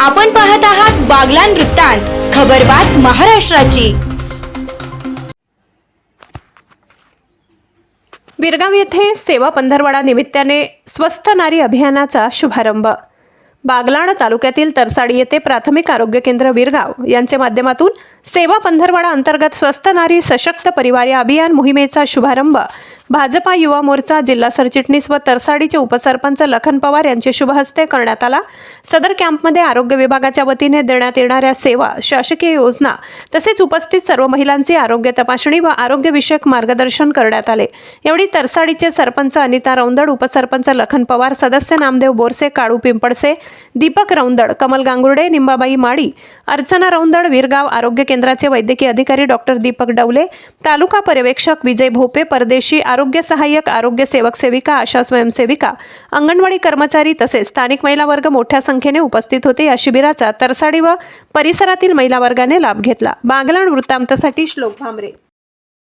आपण पाहत आहात बागलान वृत्तांत खबरबात महाराष्ट्राची. विरगाव येथे सेवा पंधरवडा निमित्ताने स्वस्थ नारी अभियानाचा शुभारंभ. बागलाण तालुक्यातील तरसाडी येथे प्राथमिक आरोग्य केंद्र विरगाव यांचे माध्यमातून सेवा पंधरवडा अंतर्गत स्वस्थ नारी सशक्त परिवार या अभियान मोहिमेचा शुभारंभ भाजपा युवा मोर्चा जिल्हा सरचिटणीस व तरसाडीचे उपसरपंच लखन पवार यांचे शुभहस्ते करण्यात आला. सदर कॅम्पमध्ये आरोग्य विभागाच्या वतीने देण्यात येणाऱ्या सेवा शासकीय योजना तसेच उपस्थित सर्व महिलांची आरोग्य तपासणी व आरोग्यविषयक मार्गदर्शन करण्यात आले. एवढी तरसाडीचे सरपंच अनिता रौंदड उपसरपंच लखन पवार सदस्य नामदेव बोरसे काळू पिंपडसे दीपक रौंदड कमल गांगुर्डे निंबाबाई माळी अर्चना रौंदड वीरगाव आरोग्य केंद्राचे वैद्यकीय अधिकारी डॉक्टर दीपक डवले तालुका पर्यवेक्षक विजय भोपे परदेशी आरोग्य आरोग्य सहाय्यक आरोग्य सेवक सेविका आशा स्वयंसेविका अंगणवाडी कर्मचारी तसेच स्थानिक महिला वर्ग मोठ्या संख्येने उपस्थित होते या शिबिराचा तरसाडी व परिसरातील महिला वर्गाने लाभ घेतला. बागलाण वृत्तांतासाठी श्लोक भामरे.